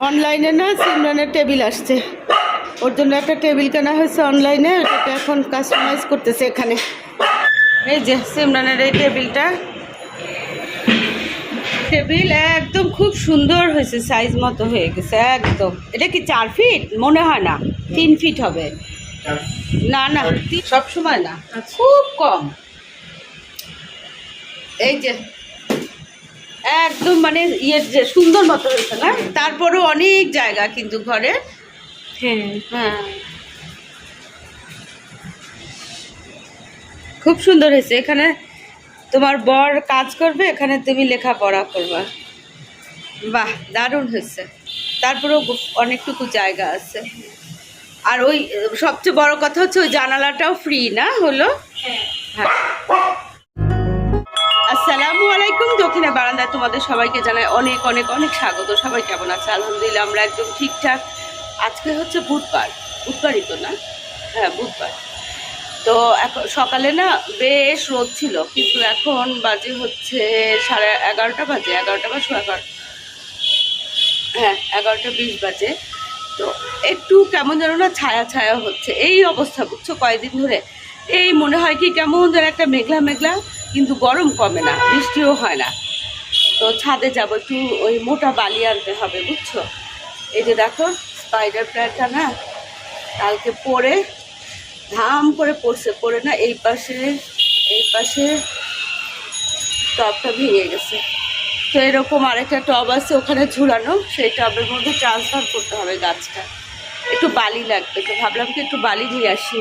অনলাইনে না সিমরানের টেবিল আসছে। ওর জন্য একটা টেবিল কেনা হয়েছে অনলাইনে ওটাকে এখন কাস্টমাইজ করতেছে এখানে। এই যে সিমরানের এই টেবিলটা টেবিল একদম খুব সুন্দর হয়েছে সাইজ মতো হয়ে গেছে একদম। এটা কি চার ফিট মনে হয় না। তিন ফিট হবে। না না সব সময় না। খুব কম। এই যে একদম মানে ইয়ে যে সুন্দর মতো হয়েছে না? তারপরেও অনেক জায়গা কিন্তু ঘরে। হ্যাঁ। হ্যাঁ। খুব সুন্দর হয়েছে। এখানে তোমার বর কাজ করবে এখানে তুমি লেখাপড়া করবা। বাহ দারুণ হয়েছে। তারপরেও অনেকটুকু জায়গা আছে। আর ওই সবচেয়ে বড় কথা হচ্ছে ওই জানালাটাও ফ্রি না হলো? হ্যাঁ। আসসালামু আলাইকুম। দক্ষিণে বারান্দায় তোমাদের সবাইকে জানাই অনেক অনেক অনেক স্বাগত। সবাই কেমন আছে? আলহামদুলিল্লাহ, আমরা একদম ঠিকঠাক। আজকে হচ্ছে বুধবার। বুধবারই তো না? হ্যাঁ বুধবার। তো এখন সকালে না বেশ রোদ ছিল, কিন্তু এখন বাজে হচ্ছে সাড়ে এগারোটা বাজে, এগারোটা বা সোয়া এগারো হ্যাঁ এগারোটা বিশ বাজে। তো একটু কেমন যেন না ছায়া ছায়া হচ্ছে। এই অবস্থা, বুঝছ? কয়েকদিন ধরে এই মনে হয় কি কেমন যেন একটা মেঘলা মেঘলা কিন্তু গরম কমে না, বৃষ্টিও হয় না। তো ছাদে যাব, একটু ওই মোটা বালি আনতে হবে, বুঝছ? এই যে দেখো স্পাইডার প্ল্যানটা না, কালকে পরে ধাম করে পড়ছে, পড়ে না, এই পাশে এই পাশে টবটা ভেঙে গেছে। তো এরকম আরেকটা টব আছে ওখানে ঝুলানো, সেই টবের মধ্যে ট্রান্সফার করতে হবে গাছটা। একটু বালি লাগবে, তো ভাবলাম কি একটু বালি নিয়ে আসি।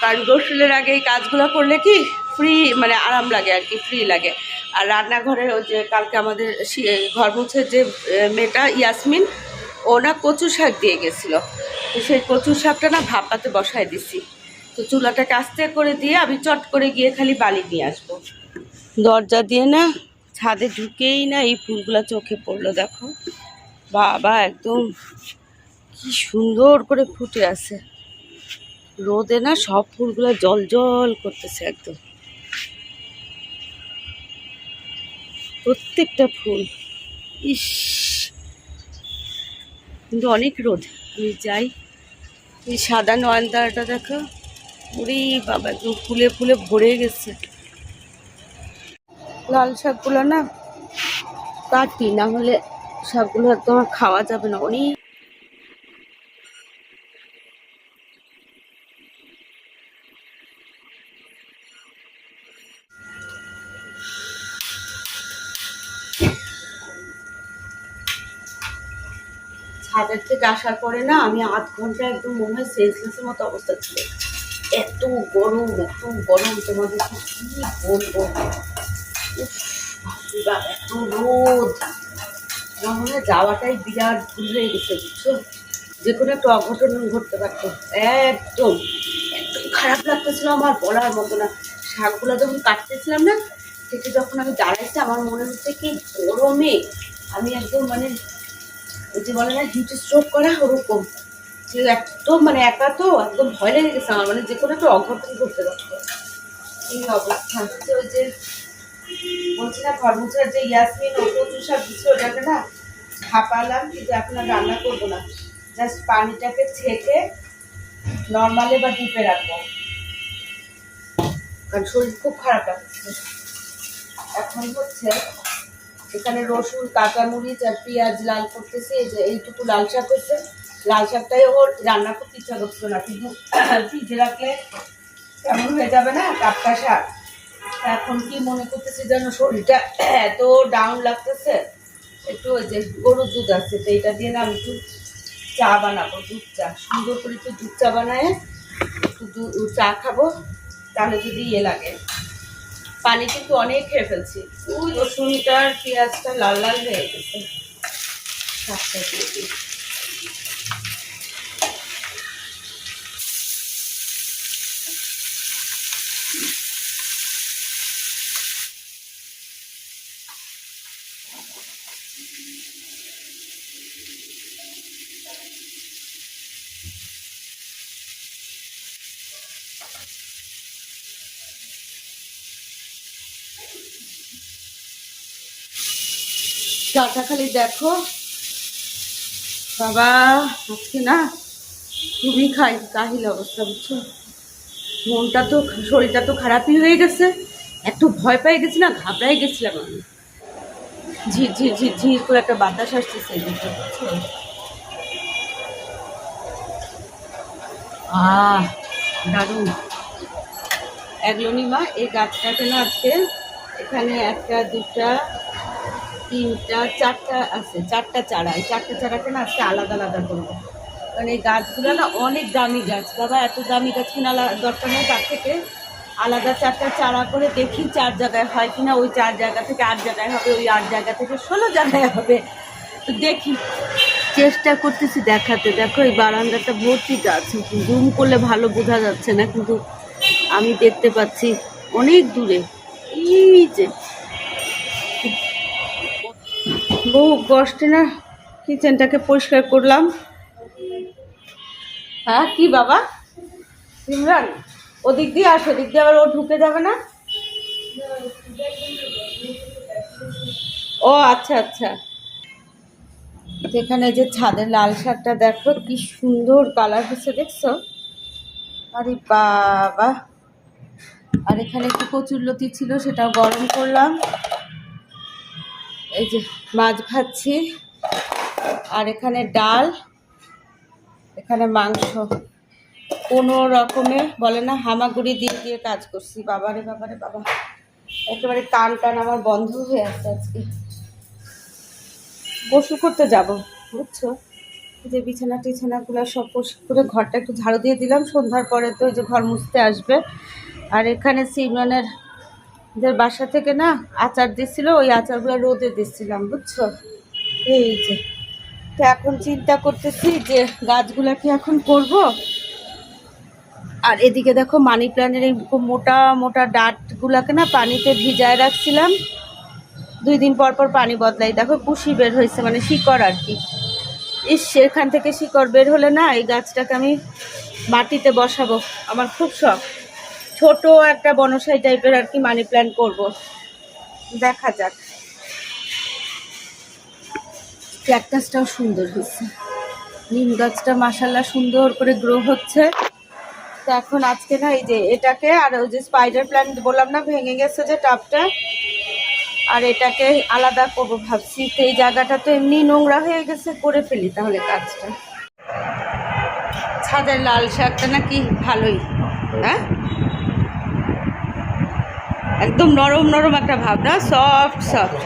কারণ গোসলের আগে এই কাজগুলো করলে কি ফ্রি মানে আরাম লাগে আর কি ফ্রি লাগে। আর রান্নাঘরে ওই যে কালকে আমাদের ঘর মুছে যে মেয়েটা ইয়াসমিন, ও না কচু শাক দিয়ে গেছিল। তো সেই কচু শাকটা না ভাপাতে বসায় দিছি। তো চুলাটাকে আস্তে করে দিয়ে আমি চট করে গিয়ে খালি বালি নিয়ে আসব। দরজা দিয়ে না ছাদে ঢুকেই না এই ফুলগুলো চোখে পড়ল, দেখো। বাবা, একদম কি সুন্দর করে ফুটে আছে। রোদে না সব ফুলগুলো জল জল করতেছে একদম। প্রত্যেকটা ফুল। ইস। কিন্তু অনেক রোদ। আমি যাই। এই সাদা নয়নতারাটা দেখো। ওরে বাবা, একদম ফুলে ফুলে ভরে গেছে। লাল শাকগুলো না কাটি, না হলে শাকগুলো তোমার খাওয়া যাবে না। অনেক আসার পরে না আমি আধ ঘণ্টা একদম মনে হয় সেন্সলেসের মতো অবস্থা ছিল। এত গরম এত গরম, তোমাদের কি বলব? এত রোদ। মনে যাওয়াটাই বিরাট ভুল হয়ে গেছে, বুঝছ? যে কোনো একটা অঘটন ঘটতে পারতো। একদম। একদম খারাপ লাগতেছিল আমার বলার মতো না। শাকগুলো যখন কাটতেছিলাম না, থেকে যখন আমি দাঁড়াইছি, আমার মনে হচ্ছে কি গরমে আমি একদম মানে ওই যে বলে না, হিট স্ট্রোক করা ওরকম যে একদম মানে একা তো একদম ভয় লেগে গেছে আমার মানে যে কোনো একটা অঘটন ঘটতে পারতো এই অবস্থা ওই যে, বলছি না খরমুচার যে ইয়াসমিন, ও দিচ্ছে ওটাকে না ভাপালাম কিন্তু এখন আর রান্না করব না। জাস্ট পানিটাকে ছেঁকে নর্মালে বা ডিপে রাখব। কারণ শরীর খুব খারাপ লাগছে। এখন হচ্ছে এখানে রসুন, কাঁচামরিচ আর পেঁয়াজ লাল করতেছে, এই যে এইটুকু লাল শাক হচ্ছে। লাল শাকটাই ওর রান্না করতে ইচ্ছা করছিল না। কিন্তু ফ্রিজে রাখলে কেমন হয়ে যাবে না টাটকা শাক। এখন কি মনে করতেছে যেন শরীরটা এত ডাউন লাগতেছে। একটু ওই যে গরুর দুধ আছে, তো এইটা দিয়ে না আমি একটু চা বানাবো, দুধ চা। সুন্দর করে একটু দুধ চা বানায়, একটু চা খাব, তাহলে যদি ইয়ে লাগে। পানি কিন্তু অনেক খেয়ে ফেলছি ওই রসুনটা আর পেঁয়াজটা লাল লাল হয়ে গেছে দিয়ে দিই। চাটা খালি দেখো। বাবা, আজকে না খুবই খাই, কাহিল অবস্থা, বুঝছ? মনটা তো, শরীরটা তো খারাপই হয়ে গেছে। এত ভয় পেয়ে গেছি না, ঘাবড়াই গেছিলাম আমি। ঝির ঝির ঝির ঝির করে একটা বাতাস আসতেছে বুঝছ? আহ, দারুণ। এগলোনিমা এই গাছটাতে না আজকে এখানে একটা, দুটা তিনটা, চারটা আছে, চারটা চারা। এই চারটা চারাকে না আজকে আলাদা আলাদা করব। কারণ এই গাছগুলো না অনেক দামি গাছ। বাবা, এত দামি গাছ কিনা দরকার নেই তার থেকে। আলাদা চারটা চারা করে দেখি চার জায়গায় হয় কিনা। ওই চার জায়গা থেকে আট জায়গায় হবে, ওই আট জায়গা থেকে ষোলো জায়গায় হবে। তো দেখি। চেষ্টা করতেছি দেখাতে। দেখো, এই বারান্দাটা ভর্তি গাছ। জুম করলে ভালো বোঝা যাচ্ছে না। কিন্তু আমি দেখতে পাচ্ছি অনেক দূরে। এই যে বহু কষ্টে না, কিচেনটাকে পরিষ্কার করলাম। হ্যাঁ কি বাবা? সিমরান ওদিক দিয়ে আস, ওদিক দিয়ে আবার ও ঢুকে যাবে না? ও আচ্ছা আচ্ছা। এখানে যে ছাদের লাল শাকটা দেখো, কি সুন্দর কালার হচ্ছে দেখছ? আরে বাবা। আর এখানে একটু কচুর লতি ছিল সেটা গরম করলাম। এই যে মাছ ভাজছি। আর এখানে ডাল, এখানে মাংস। কোনো রকমে বলে না, হামাগুড়ি দিয়ে দিয়ে কাজ করছি। বাবারে বাবারে, বাবা। একেবারে টান টান আমার বন্ধ হয়ে আছে আজকে। গোসল করতে যাব, বুঝছ? যে বিছানা টিছানাগুলো সব পরিষ্কার করে ঘরটা একটু ঝাড়ু দিয়ে দিলাম। সন্ধ্যার পরে তো যে ঘর মুছতে আসবে। আর এখানে সিমরানের দের বাসা থেকে না আচার দিচ্ছিল, ওই আচারগুলো রোদে দিচ্ছিলাম, বুঝছ? এই যে। তো এখন চিন্তা করতেছি যে গাছগুলাকে এখন করব? আর এদিকে দেখো মানি প্ল্যান্টের এই মোটা মোটা ডাটগুলাকে না পানিতে ভিজায় রাখছিলাম। দুই দিন পর পর পানি বদলাই। দেখো কুশি বের হয়েছে মানে শিকড় আর কি। ইস, সেখান থেকে শিকড় বের হলে না এই গাছটাকে আমি মাটিতে বসাবো। আমার খুব শখ। ছোট একটা বনসাই টাইপের আর কি মানি প্ল্যান্ট করব। দেখা যাক। ক্যাকটাসটাও সুন্দর হয়েছে। নিম গাছটা মাসাল্লাহ সুন্দর করে গ্রো হচ্ছে। তো এখন আজকে না, এই যে এটাকে আর ওই যে স্পাইডার প্ল্যান্ট বললাম না, ভেঙে গেছে যে টাবটা আর এটাকে আলাদা করব ভাবছি। তো এই জায়গাটা তো এমনি নোংরা হয়ে গেছে, করে ফেলি তাহলে কাজটা। ছাদের লাল শাকটা নাকি ভালোই। হ্যাঁ? একদম নরম নরম একটা ভাব না সফট সফট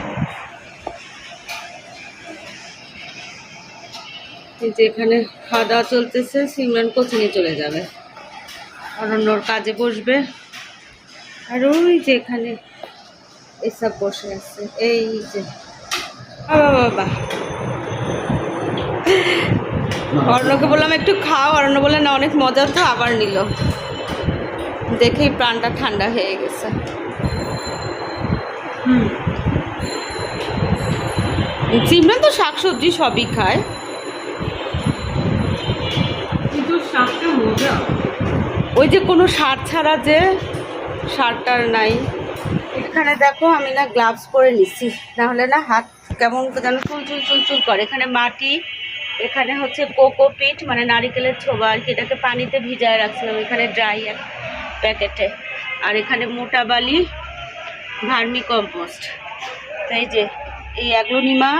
যে এখানে খাওয়া দাওয়া চলতেছে, সিমরান কোচিংয়ে চলে যাবে। অরণ্যর কাজে বসবে। আর ওই যে এখানে এসব বসে আছে, এই যে। বাবা বাবা অরণ্যকে বললাম, একটু খাও। অরণ্য বললে, না, অনেক মজা তো। আবার নিল। দেখেই প্রাণটা ঠান্ডা হয়ে গেছে। সিমরান তো শাকসবজি সবই খায়। কিন্তু শাকটা মজা। ওই যে কোনো সার ছাড়া যে সারটার নাই। এখানে দেখো আমি না গ্লাভস পরে নিচ্ছি। নাহলে না হাত কেমন যেন চুল চুল চুল চুল করে। এখানে মাটি এখানে হচ্ছে কোকোপিট মানে নারিকেলের ছোবা আর কি। এটাকে পানিতে ভিজায় রাখছিলাম। এখানে ড্রাই প্যাকেটে। আর এখানে মোটা বালি ভার্মি কম্পোস্ট। তাই যে, এই অ্যাগ্লোনিমা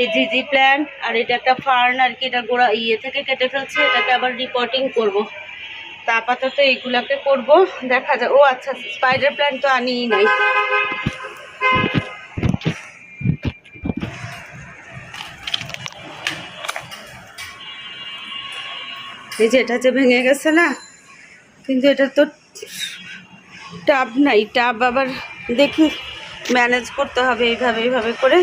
এই জিজি প্ল্যান্ট আর এটা একটা ফার্ন, আর কি, এটা গোড়া ইয়ে থেকে কেটে ফেলছে, এটাকে আবার রিপোর্টিং করব। তা আপাতত এইগুলাকে করব, দেখা যায় ও আচ্ছা স্পাইডার প্ল্যান্ট তো আনিই নাই। এই যে, এটা যে ভেঙে গেছে না, কিন্তু এটা তো টাব নাই টাব আবার দেখি ম্যানেজ করতে হবে এইভাবে এইভাবে করে।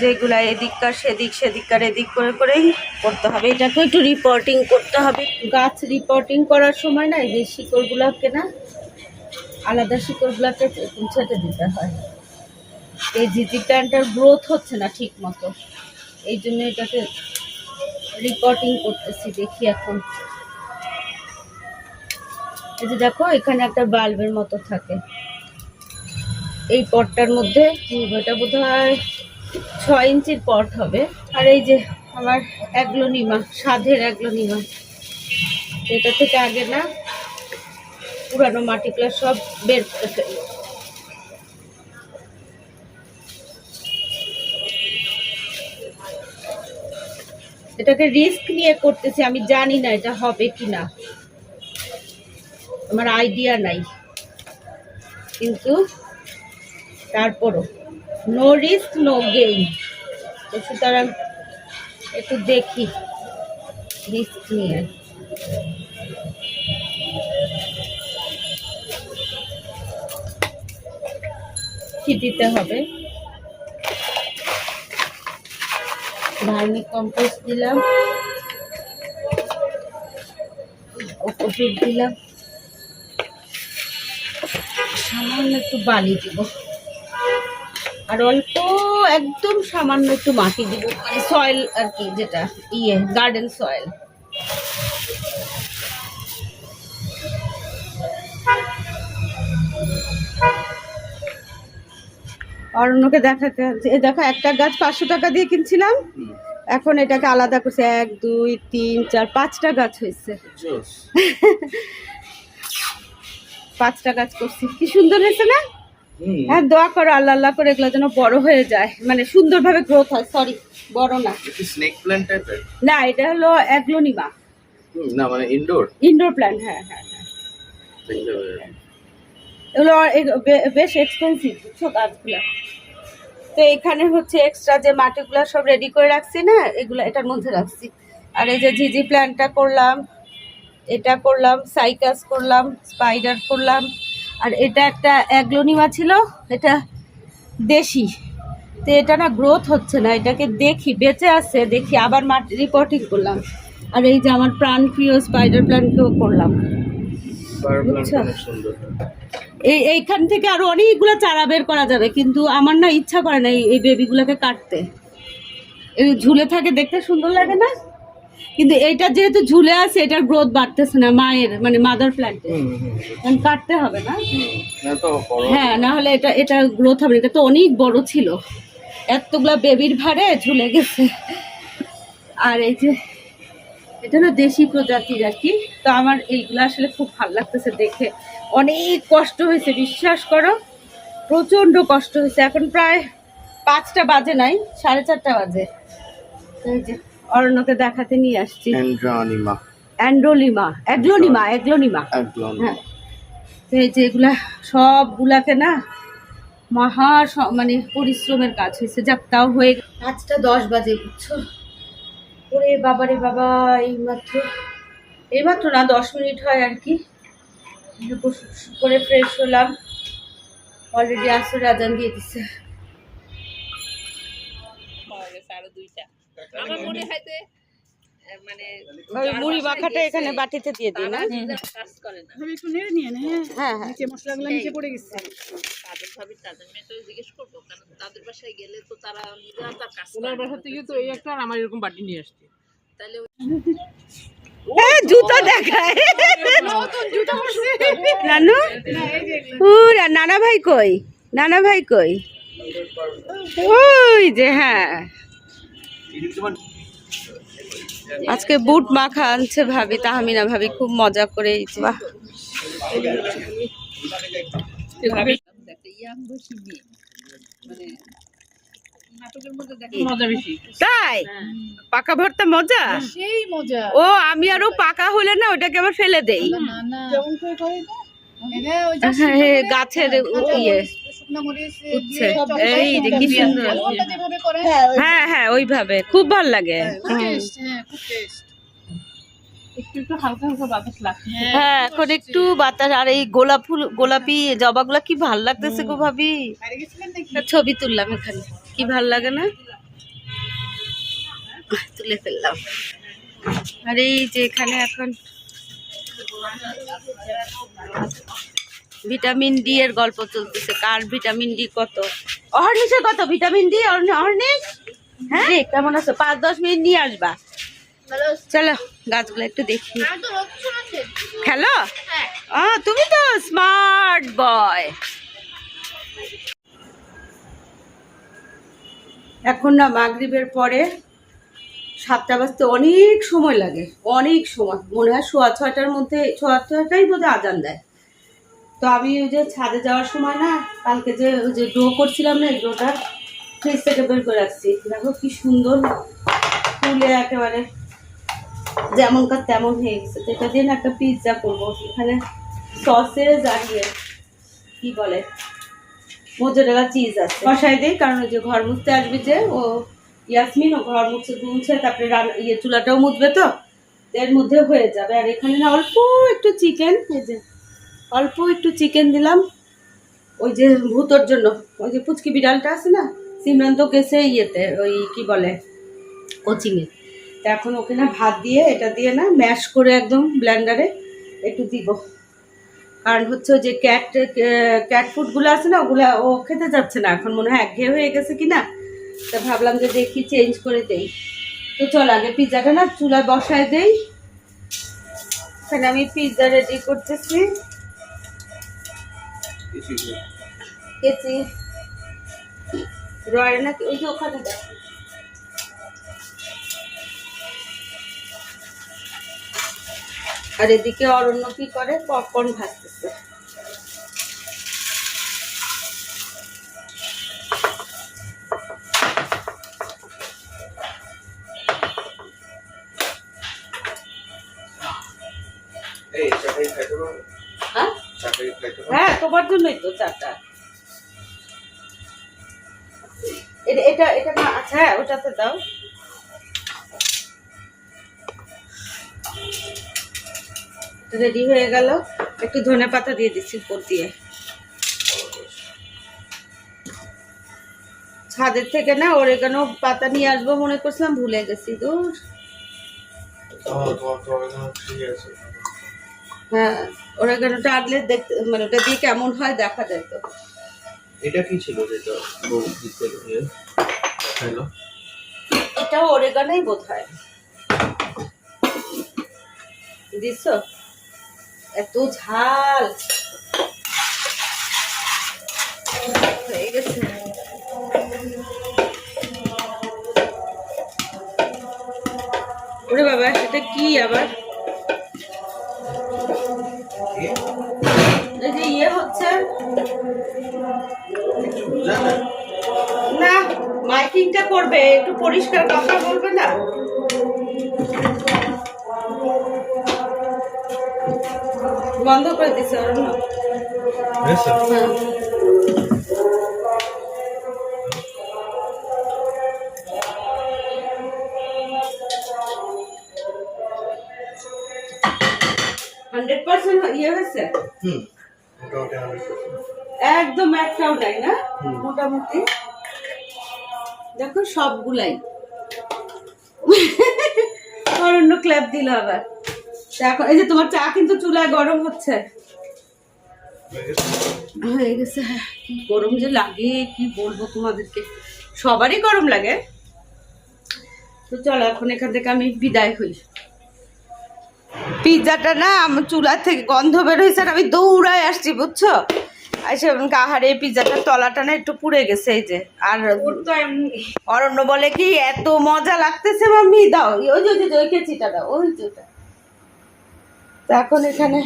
যেগুলা এদিককার সেদিক সেদিককার এদিক করে, করেই করতে হবে। এটাকে একটু রিপোর্টিং করতে হবে। গাছ রিপোর্টিং করার সময় না যে শিকড়গুলোকে না, আলাদা শিকড়গুলোকে ছেটে দিতে হয়। এই জিজি প্ল্যান্টটার গ্রোথ হচ্ছে না ঠিক মতো এই জন্য এটাকে রিপোর্টিং করতেছি, দেখি এখন। এই যে দেখো, এখানে একটা বাল্বের মতো থাকে। এই পটটার মধ্যে এটা বোধ হয় ছয় ইঞ্চির পট হবে। আর এই যে আবার অ্যাগ্লোনিমা সাধের অ্যাগ্লোনিমা। এটা থেকে আগে না পুরানো মাটিগুলো সব বের করে ফেলব এটাকে রিস্ক নিয়ে করতেছি, আমি জানি না এটা হবে কি না আমার আইডিয়া নাই। কিন্তু তারপরও নো রিস্ক নো গেইন তো সুতরাং একটু দেখি রিস্ক নিয়ে। কি দিতে হবে? ভার্মি কম্পোস্ট দিলাম। ওষুধ দিলাম। সামান্য একটু বালি দিব। আর অল্প একদম সামান্য একটু মাটি দিব মানে সয়েল আর কি যেটা ইয়ে গার্ডেন সয়েল অরণ্যকে দেখাতে এ দেখো একটা গাছ পাঁচশো টাকা দিয়ে কিনছিলাম। এখন এটাকে আলাদা করছে এক দুই তিন চার পাঁচটা গাছ হয়েছে। পাঁচটা গাছ করছি। কি সুন্দর হয়েছে না? হ্যাঁ দোয়া করো আল্লাহ আল্লাহ করে এগুলো যেন বড় হয়ে যায়। মানে সুন্দরভাবে গ্রোথ হয় সরি বড় না। স্নেক প্ল্যান্ট টাইপের না এটা হলো অ্যাগ্লোনিমা না মানে ইনডোর ইনডোর প্ল্যান্ট হ্যাঁ হ্যাঁ হ্যাঁ। এগুলো বেশ এক্সপেন্সিভ বুঝছ গাছগুলো। তো এখানে হচ্ছে এক্সট্রা যে মাটিগুলো সব রেডি করে রাখছি না এগুলো এটার মধ্যে রাখছি। আর এই যে ঝিঝি প্ল্যান্টটা করলাম এটা করলাম সাইকাস করলাম স্পাইডার করলাম আর এটা একটা অ্যাগ্লোনিমা ছিল এটা দেশি। তো এটা না গ্রোথ হচ্ছে না এটাকে দেখি বেঁচে আছে দেখি আবার মাটি রিপোর্টিং করলাম। আর এই যে আমার প্রাণপ্রিয় স্পাইডার প্ল্যান্টকেও করলাম? এই এইখান থেকে আরও অনেকগুলো চারা বের করা যাবে কিন্তু আমার না ইচ্ছা করে না এই- এই বেবিগুলোকে কাটতে। এই ঝুলে থাকে দেখতে সুন্দর লাগে না? কিন্তু এইটা যেহেতু ঝুলে আছে এটার গ্রোথ বাড়তেছে না মায়ের মানে মাদার প্ল্যান্টে কাটতে হবে না? তো হ্যাঁ না হলে এটা এটা গ্রোথ হবে না। এটা তো অনেক বড় ছিল। এতগুলা বেবির ভারে ঝুলে গেছে। আর এই যে এটা না দেশি প্রজাতির আর কি। তো আমার এইগুলো আসলে খুব ভালো লাগতেছে দেখে। অনেক কষ্ট হয়েছে বিশ্বাস করো। প্রচণ্ড কষ্ট হয়েছে। এখন প্রায় পাঁচটা বাজে নাই সাড়ে চারটা বাজে। এই যে অরণ্যকে দেখাতে নিয়ে আসছি। অ্যান্ড্রানিমা। অ্যান্ড্রোলিমা অ্যাগ্লোনিমা অ্যাগ্লোনিমা হ্যাঁ। তো এই যে এগুলা সবগুলাকে না মহা স- মানে পরিশ্রমের কাজ হয়েছে। যাক তাও হয়ে পাঁচটা দশ বাজে বুঝছ? ওরে বাবা রে বাবা এইমাত্র। এইমাত্র না দশ মিনিট হয় আর কি। করে ফ্রেশ হলাম। অলরেডি আসরে আজান দিয়ে দিছে। আমার মনে হয় যে মানে মুড়ি মাখাটা এখানে বাটিতে দিয়ে দিই না কাজ করে না। আমি একটু নেড়ে নিয়ে নে, হ্যাঁ। হ্যাঁ হ্যাঁ। নিচে মশলাগুলো নিচে পড়ে গেছে। তাদের ভাবি তাদের মেয়েটা জিজ্ঞেস করব কারণ তাদের বাসায় গেলে তো তারা নিজেরা তার কাজ ওনার বাসা থেকে তো এই একটা আর আমার এরকম বাটি নিয়ে আসছে। তাহলে হ্যাঁ, জুতো দেখায়। নানু? নানা ভাই কই? নানা ভাই কই? ওই যে হ্যাঁ। আজকে বুট মাখা আনছে ভাবি তাহমিনা ভাবি খুব মজা করে বাহ একটা বসি মেয়ে নাটকের মধ্যে দেখে মজা বেশি তাই? পাকা ভর্তা মজা? সেই মজা। ও আমি আরও পাকা হলে না ওটাকে আবার ফেলে দেই। না না হ্যাঁ, হ্যাঁ, গাছের ইয়ে। মরিচ উঠছে এই যে কি সুন্দর। করে। হ্যাঁ হ্যাঁ ওইভাবে। খুব ভালো লাগে। হ্যাঁ একটু একটু হালকা হালকা বাতাস হ্যাঁ এখন একটু বাতাস আর এই গোলাপ ফুল গোলাপি জবাগুলা কি ভালো লাগতেছে গো ভাবি? ছবি তুললাম এখানে। কি ভালো লাগে না? তুলে ফেললাম। আর এই যে এখানে এখন ভিটামিন ডি এর গল্প চলতেছে। কার ভিটামিন ডি কত? অহর্নিশের কত? Vitamin D Ahornish? হ্যাঁ? কেমন আছো? পাঁচ দশ মিনিট নিয়ে আসবা। চলো গাছগুলো একটু দেখি। খেলো? ও তুমি তো স্মার্ট বয় এখন না মাগরিবের পরে সাতটা বাজতে অনেক সময় লাগে, অনেক সময়। মনে হয় সোয়া ছয়টার মধ্যে, সোয়া ছয়টাই বোধহয় আজান দেয়। তো আমি ওই যে ছাদে যাওয়ার সময় না, কালকে যে ওই যে ডো করছিলাম না ডোটা ফ্রিজ থেকে বের করে রাখছি দেখো কি সুন্দর, ফুলে একেবারে। যেমনকার তেমন হয়ে গেছে। তো এটা দিয়ে না একটা পিৎজা করব। এখানে সসেজ আর ইয়ে কি বলে মোজারেলা চিজ আছে। বসাই দিই, কারণ ওই যে ঘর মুছতে আসবে যে, ও ইয়াসমিন, ঘর মুছে তারপরে রান্না ইয়ে চুলাটাও মুছবে তো? এর মধ্যে হয়ে যাবে। আর এখানে না অল্প একটু চিকেন, এই যে অল্প একটু চিকেন দিলাম। ওই যে ভূতর জন্য, ওই যে পুচকি বিড়ালটা আছে না সিমরান তো গেছে ইয়েতে, ওই কি বলে, কোচিংয়ে। তা এখন ওকে না ভাত দিয়ে, এটা দিয়ে না ম্যাশ করে একদম ব্লেন্ডারে একটু দিব। কারণ হচ্ছে ওই যে ক্যাট ক্যাট ফুডগুলো আছে না, ওগুলো ও খেতে যাচ্ছে না। এখন মনে হয় একঘেয়ে হয়ে গেছে কি না তা ভাবলাম যে দেখি চেঞ্জ করে দেই। তো চল আগে পিৎজাটা না চুলায় বসায় দেই। এখানে আমি পিৎজা রেডি করতেছি। আর এদিকে অরণ্য কি করে? পপকর্ন ভাজতেছে। হ্যাঁ? হ্যাঁ তোমার জন্যই তো চাটা। এটা এটা এটা না আচ্ছা হ্যাঁ ওটাতে দাও। রেডি হয়ে গেল। একটু ধনে পাতা দিয়ে দিচ্ছি উপর দিয়ে। ছাদের থেকে না ওরেগানো পাতা নিয়ে আসব মনে করছিলাম ভুলে গেছি দূর। ঠিক আছে। হ্যাঁ ওরেগানোটা আনলে দেখতে মানে ওটা দিয়ে কেমন হয় দেখা যায় তো। এটা কি ছিল যেটা বউ দিতে দেখাইলো? এটাও ওরেগানোই বোধ হয় দিস এত ঝাল। হয়ে গেছে। ওরে বাবা সেটা কি আবার? এই যে ইয়ে হচ্ছে। না মাইকিংটা করবে একটু পরিষ্কার কথা বলবে না? বন্ধ করে দিছে অরণ্য হ্যাঁ। ইয়ে হয়েছে একদম একটাও নাই না? মোটামুটি। দেখো সবগুলাই। অরণ্য ক্ল্যাপ দিল আবার। এখন এই যে তোমার চা কিন্তু চুলায় গরম হচ্ছে। হয়ে গেছে হ্যাঁ। কি গরম যে লাগে কি বলব তোমাদেরকে? সবারই গরম লাগে। তো চলো এখন এখান থেকে আমি বিদায় হই। পিৎজাটা না আমার চুলার থেকে গন্ধ বের হয়েছে আর আমি দৌড়ায় আসছি বুঝছ? আচ্ছা কাহারে পিৎজাটার তলাটা না একটু পুড়ে গেছে এই যে। আর অরণ্য বলে কি এত মজা লাগতেছে মাম্মি দাও ওই যে ওই কেচিটা দাও ওই যে ওটা। তো এখন এখানে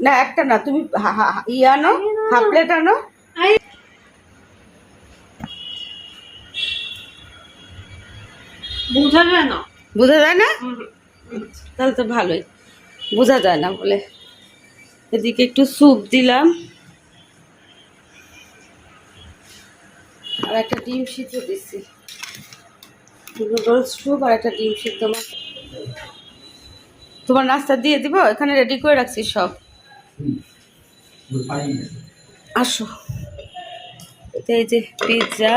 না একটা না তুমি হা- হা- হা- ই আনো হাফ প্লেট আনো। বোঝা যায় না। বোঝা যায় না? তাহলে তো ভালোই। বোঝা যায় না বলে। এদিকে একটু স্যুপ দিলাম। আর একটা ডিম সিদ্ধ দিচ্ছি। নুডলস স্যুপ আর একটা ডিম সিদ্ধ তোমার নাস্তা দিয়ে দিব? এখানে রেডি করে রাখছি সব। আসো। এই যে পিৎজা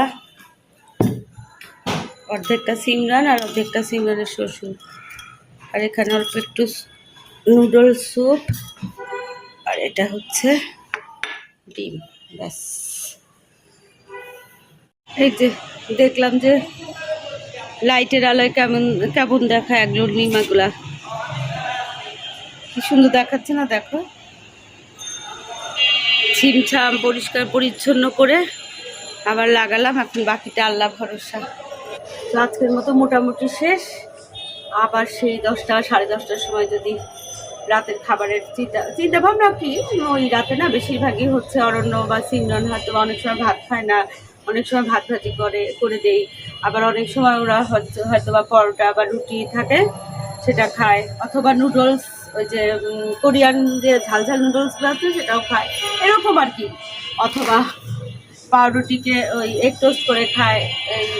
অর্ধেকটা সিমরান আর অর্ধেকটা সিমরানের শ্বশুর আর এখানে অল্প একটু নুডল স্যুপ। আর এটা হচ্ছে ডিম, ব্যাস। এই যে দেখলাম যে লাইটের আলোয় কেমন কেমন দেখায় এগুলোর নিমাগুলা। কি সুন্দর দেখাচ্ছে না দেখো? ছিমছাম পরিষ্কার পরিচ্ছন্ন করে আবার লাগালাম, এখন বাকিটা আল্লাহ ভরসা। তো আজকের মতো মোটামুটি শেষ। আবার সেই দশটা, সাড়ে দশটার সময় যদি রাতের খাবারের চিন্তা চিন্তা ভাবনা কি? ওই রাতে না বেশিরভাগই হচ্ছে অরণ্য বা সিমরন হয়তো অনেক সময় ভাত খায় না, অনেক সময় ভাত ভাজি করে করে দেই। আবার অনেক সময় ওরা হয়তো বা পরোটা বা রুটি থাকে, সেটা খায়। অথবা নুডলস, ওই যে কোরিয়ান যে ঝাল ঝাল নুডলসগুলো আছে সেটাও খায়। এরকম আর কি। অথবা পাউরুটিকে ওই এগ টোস্ট করে খায়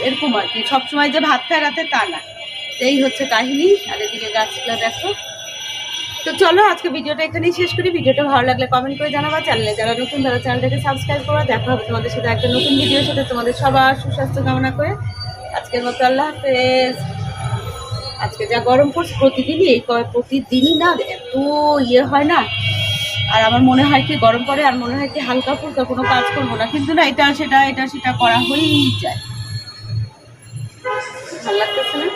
এরকম আর কি। সবসময় যে ভাত খায় রাতে তা না। এই হচ্ছে কাহিনী। আর এদিকে গাছগুলো দেখো। তো চলো, আজকে ভিডিওটা এখানেই শেষ করি। ভিডিওটা ভালো লাগলে কমেন্ট করে জানাবা। চ্যানেলে যারা নতুন, তারা চ্যানেলটাকে সাবস্ক্রাইব করো দেখা হবে তোমাদের সাথে একটা নতুন ভিডিওর সাথে। তোমাদের সবার সুস্বাস্থ্য কামনা করে আজকের মতো আল্লাহ হাফেজ। আজকে যা গরম পড়ছে, প্রতিদিনই এই প্রতিদিনই না, এত ইয়ে হয় না আর আমার মনে হয় কি গরম পড়ে, আর মনে হয় কি হালকা ফুলকা কোনো কাজ করব না। কিন্তু না, এটা, সেটা এটা, সেটা করা হয়েই যায়। ভালো লাগতেছে না?